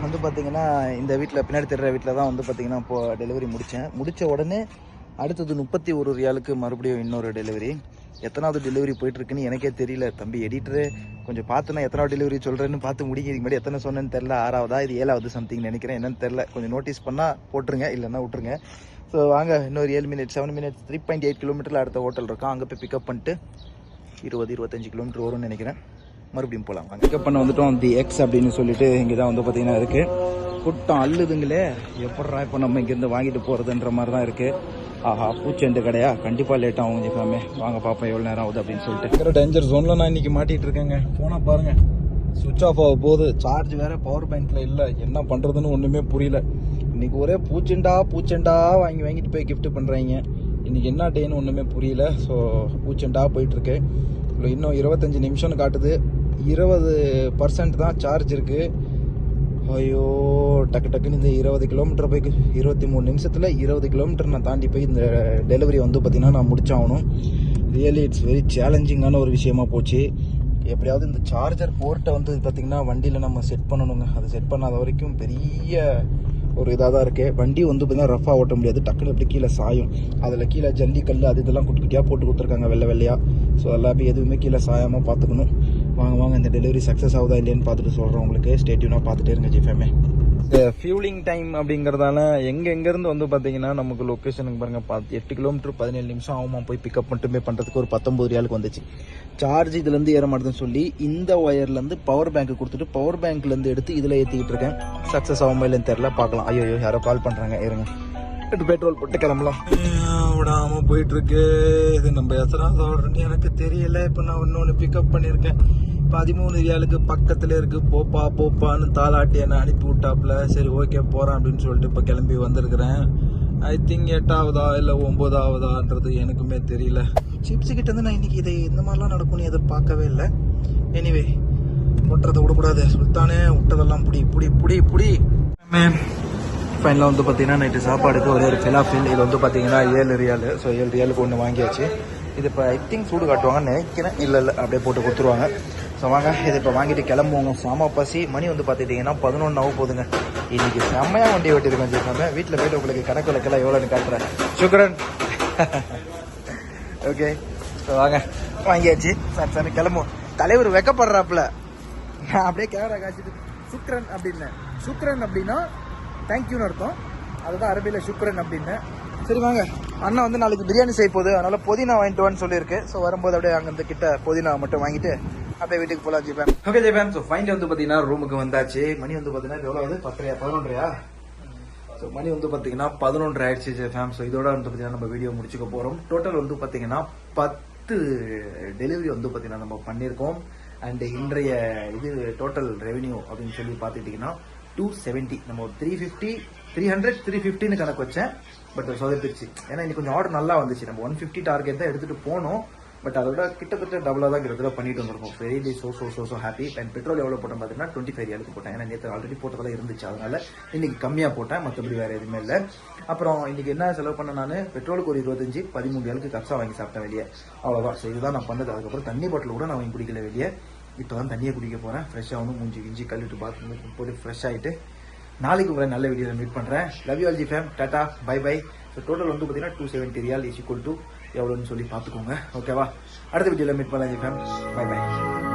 வந்து பார்த்திங்கன்னா இந்த வீட்டில் பின்னாடி தெரிகிற வீட்டில் தான் வந்து பார்த்திங்கன்னா இப்போ டெலிவரி முடித்தேன் முடித்த உடனே அடுத்தது முப்பத்தி ஒரு ரியாலுக்கு மறுபடியும் இன்னொரு டெலிவரி எத்தனாவது டெலிவரி போயிட்டுருக்குன்னு எனக்கே தெரியல. தம்பி எடிட்டரு கொஞ்சம் பார்த்துனா எத்தனாவது டெலிவரி சொல்கிறேன்னு பார்த்து முடிக்க இதுக்கு முன்னாடி எத்தனை சொன்னேன்னு தெரில ஆறாவதா இது ஏழாவது சம்திங் நினைக்கிறேன். என்னன்னு தெரில கொஞ்சம் நோட்டீஸ் பண்ணால் போட்டுருங்க இல்லைன்னா விட்டுருங்க. ஸோ வாங்க இன்னொரு ஏழு minute seven minutes three point eight கிலோமீட்டரில் அடுத்த ஹோட்டல் இருக்கும் அங்கே போய் பிக்கப் பண்ணிட்டு இருபது இருபத்தஞ்சு கிலோமீட்டர் வரும்னு நினைக்கிறேன். மறுபடியும் போகலாம் பிக்கப் பண்ண வந்துட்டோம் தி எக்ஸ் அப்படின்னு சொல்லிட்டு இங்கே தான் வந்து பார்த்தீங்கன்னா இருக்குது கூட்டம் அல்லுதுங்களே எப்படா இப்போ நம்ம இங்கேருந்து வாங்கிட்டு போகிறதுன்ற மாதிரி தான் இருக்குது ஆஹா பூச்செண்டு கடையா? கண்டிப்பாக லேட் ஆகும் எப்பவுமே வாங்க பாப்பா எவ்வளோ நேரம் ஆகுது அப்படின்னு சொல்லிட்டு. டேஞ்சர் ஜோனில் நான் இன்னைக்கு மாட்டிட்டு இருக்கேங்க. போனால் பாருங்க. சுவிட்ச் ஆஃப் ஆக போகுது. சார்ஜ் வேற பவர் பேங்க்ல இல்லை. என்ன பண்ணுறதுன்னு ஒன்றுமே புரியல. இன்னைக்கு ஒரே பூச்செண்டா பூச்செண்டா வாங்கி வாங்கிட்டு போய் கிஃப்ட் பண்ணுறாங்க இன்னைக்கு என்ன டேன்னு ஒன்றுமே புரியல. ஸோ பூச்செண்டா போயிட்டு இருக்கு. இன்னும் இருபத்தஞ்சு நிமிஷம்னு காட்டுது. இருபது பர்சன்ட் தான் சார்ஜ் இருக்குது ஐயோ டக்கு டக்குன்னு இந்த இருபது கிலோமீட்டர் போய் இருபத்தி மூணு நிமிஷத்தில் இருபது கிலோமீட்டர் நான் தாண்டி போய் இந்த டெலிவரி வந்து பார்த்திங்கன்னா நான் முடிச்சாகணும். ரியலி இட்ஸ் வெரி சேலஞ்சிங்கான ஒரு விஷயமா போச்சு. எப்படியாவது இந்த சார்ஜர் போர்ட்டை வந்து பார்த்திங்கன்னா வண்டியில் நம்ம செட் பண்ணணுங்க. அதை செட் பண்ணாத வரைக்கும் பெரிய ஒரு இதாக தான் இருக்குது வண்டி வந்து பார்த்தீங்கன்னா ரஃபாக ஓட்ட முடியாது. டக்குன்னு எப்படி கீழே சாயும். அதில் கீழே ஜல்லி கல் அது இதெல்லாம் குட்டி குட்டியாக போட்டு கொடுத்துருக்காங்க வெள்ளை வெள்ளையாக ஸோ எல்லாமே எதுவுமே கீழே சாயாமல் பார்த்துக்கணும் வாங்க வாங்க இந்த டெலிவரி சக்ஸஸ் ஆகுதா இல்லையான்னு பார்த்துட்டு சொல்கிறேன் உங்களுக்கு. ஸ்டேட்யூனாக பார்த்துட்டே இருங்க ஜிஃபேமே ஃபியூலிங் டைம் அப்படிங்கிறதால எங்க எங்கேருந்து வந்து பார்த்தீங்கன்னா நமக்கு லொக்கேஷனுக்கு பாருங்க பார்த்து எட்டு கிலோமீட்டர் பதினேழு நிமிஷம் ஆகுமா போய் பிக்கப் மட்டுமே பண்ணுறதுக்கு ஒரு பத்தொம்பது ரியாலுக்கு வந்துச்சு. சார்ஜ் இதுலேருந்து ஏற மாட்டேதுன்னு சொல்லி இந்த ஒயர்லேருந்து பவர் பேங்க் கொடுத்துட்டு பவர் பேங்க்லேருந்து எடுத்து இதில் ஏற்றிக்கிட்டு இருக்கேன். சக்ஸஸ் ஆகுமா இல்லைன்னு தெரில பார்க்கலாம். ஐயோ யாரோ கால் பண்ணுறாங்க இருங்க எடுத்து பெட்ரோல் போட்டு கிளம்பலாம். விடாம போயிட்டு இருக்கு இது நம்ம எத்தனாவது ஆர்டர்னு எனக்கு தெரியல. இப்போ நான் இன்னொன்று பிக்கப் பண்ணியிருக்கேன். பதிமூணு ரியாலுக்கு பக்கத்துல இருக்கு. போப்பா போப்பான்னு தாளாட்டி என்ன அனுப்பி விட்டாப்புல. சரி ஓகே போறேன் அப்படின்னு சொல்லிட்டு இப்போ கிளம்பி வந்திருக்கிறேன். ஐ திங்க் எட்டாவதா இல்லை ஒன்பதாவதான்றது எனக்குமே தெரியல. சிப்ஸ் கிட்ட இருந்து நான் இன்னைக்கு இதை இந்த மாதிரிலாம் நடக்கும்னு எதிர்பார்க்கவே இல்லை. எனிவே முட்டுறதை விடக்கூடாது. சுல்தானே விட்டதெல்லாம் புடி புடி புடி புடி. ஃபைனலாக வந்து பார்த்தீங்கன்னா நைட்டு சாப்பாடுக்கு ஒரே ஒரு ஃபிலாஃபில் இது வந்து பார்த்தீங்கன்னா ஏழு ரியாலு ஸோ ஏழு ரியாலுக்கு ஒன்று வாங்கியாச்சு. இது இப்போ ஐ திங்க் சூடு காட்டுவாங்கன்னு நினைக்கிறேன். இல்லை இல்லை. அப்படியே போட்டு கொடுத்துருவாங்க. ஸோ வாங்க. இது இப்போ வாங்கிட்டு கிளம்புவோம் சாம பசி. மணி வந்து பார்த்துட்டிங்கன்னா பதினொன்று ஆகும் போதுங்க இன்னைக்கு செம்மையாக வண்டி ஓட்டிருக்கோம் ஜெயிக்காம. வீட்டில் போயிட்டு உங்களுக்கு கணக்கு விளக்கெல்லாம் எவ்வளோன்னு காட்டுறேன். சுக்ரன் ஓகே ஸோ வாங்க. வாங்கியாச்சு. Sir sir. கிளம்புவோம். தலைவர் வெக்கப்படுறாப்புல. நான் அப்படியே கேமரா காய்ச்சிட்டு சுக்ரன் அப்படின்னேன். சுக்ரன் அப்படின்னா தேங்க்யூன்னு அர்த்தம். அதுதான் அரபியில் சுக்ரன் அப்படின்னு. சரி வாங்க. அண்ணா வந்து நாளைக்கு பிரியாணி செய்ய போகுது. அதனால் புதினா வாங்கிட்டு வான்னு சொல்லியிருக்கு. ஸோ வரும்போது அப்படியே அங்கேருந்து கிட்ட புதினா மட்டும் வாங்கிட்டு அப்படியே வீட்டுக்கு போகலாம் G fam okay G fam so final வந்து பார்த்தீங்கன்னா ரூமுக்கு வந்தாச்சு. மணி வந்து பார்த்தீங்கன்னா எவ்வளோ ஆகுது? பத்தரையா பதினொன்றையா ஸோ மணி வந்து பார்த்தீங்கன்னா பதினொன்று ஆயிடுச்சு ஃபேம் ஸோ இதோட வந்து பார்த்தீங்கன்னா நம்ம வீடியோ முடிச்சுக்க போகிறோம் டோட்டல் வந்து பார்த்தீங்கன்னா பத்து டெலிவரி வந்து பார்த்தீங்கன்னா நம்ம பண்ணியிருக்கோம். அண்ட் இன்றைய இது டோட்டல் ரெவென்யூ அப்படின்னு சொல்லி பார்த்துக்கிட்டிங்கன்னா டூ செவன்ட்டி நம்ம ஒரு three fifty three hundred three ஃபிஃப்டின்னு கணக்கு வச்சேன். பட் சொதப்பிடுச்சு. ஏன்னா இன்னைக்கு கொஞ்சம் ஆர்டர் நல்லா வந்துச்சு. நம்ம ஒன் ஃபிஃப்டி டார்கெட் தான் எடுத்துகிட்டு போனோம். பட் அதோட கிட்டத்தட்ட டபுளாக தான் கிட்டத்தட்ட பண்ணிட்டு வந்திருக்கோம். Very so so so so happy and petrol எவ்வளோ போட்டோம் பார்த்தீங்கன்னா டுவெண்ட்டி ஃபைவ் ரியாலுக்கு போட்டேன். ஏன்னா நேற்று ஆல்ரெடி போட்டதெல்லாம் இருந்துச்சு. அதனால இன்னைக்கு கம்மியாக போட்டேன். மற்றபடி வேறு எதுவுமே இல்லை. அப்புறம் இன்னைக்கு என்ன செலவு பண்ண நான்? பெட்ரோலுக்கு ஒரு இருபத்தஞ்சு பதிமூணு ஏழுக்கு கப்ஸா வாங்கி சாப்பிட்டேன் வெளியே. அவ்வளோதான் ஸோ இதுதான் நான் பண்ணது. அதுக்கப்புறம் தண்ணி பாட்டில் கூட நான் வாங்கி குடிக்கல வெளியே. இப்போ தான் தண்ணியை குடிக்க போகிறேன் ஃப்ரெஷ்ஷாக வந்து மூஞ்சி கிஞ்சி கழுவிட்டு பாத்ரூம் போட்டு ஃப்ரெஷ் ஆகிட்டு நாளைக்கு ஒரு நல்ல வீடியோவில் மீட் பண்ணுறேன் love you all G fam tata bye bye so total வந்து பார்த்தீங்கன்னா two seventy riyal is equal to எவ்வளோன்னு சொல்லி பார்த்துக்கோங்க. ஓகேவா அடுத்த வீடியோவில் மீட் பண்ணலாம் ஜி ஃபேம் பை பை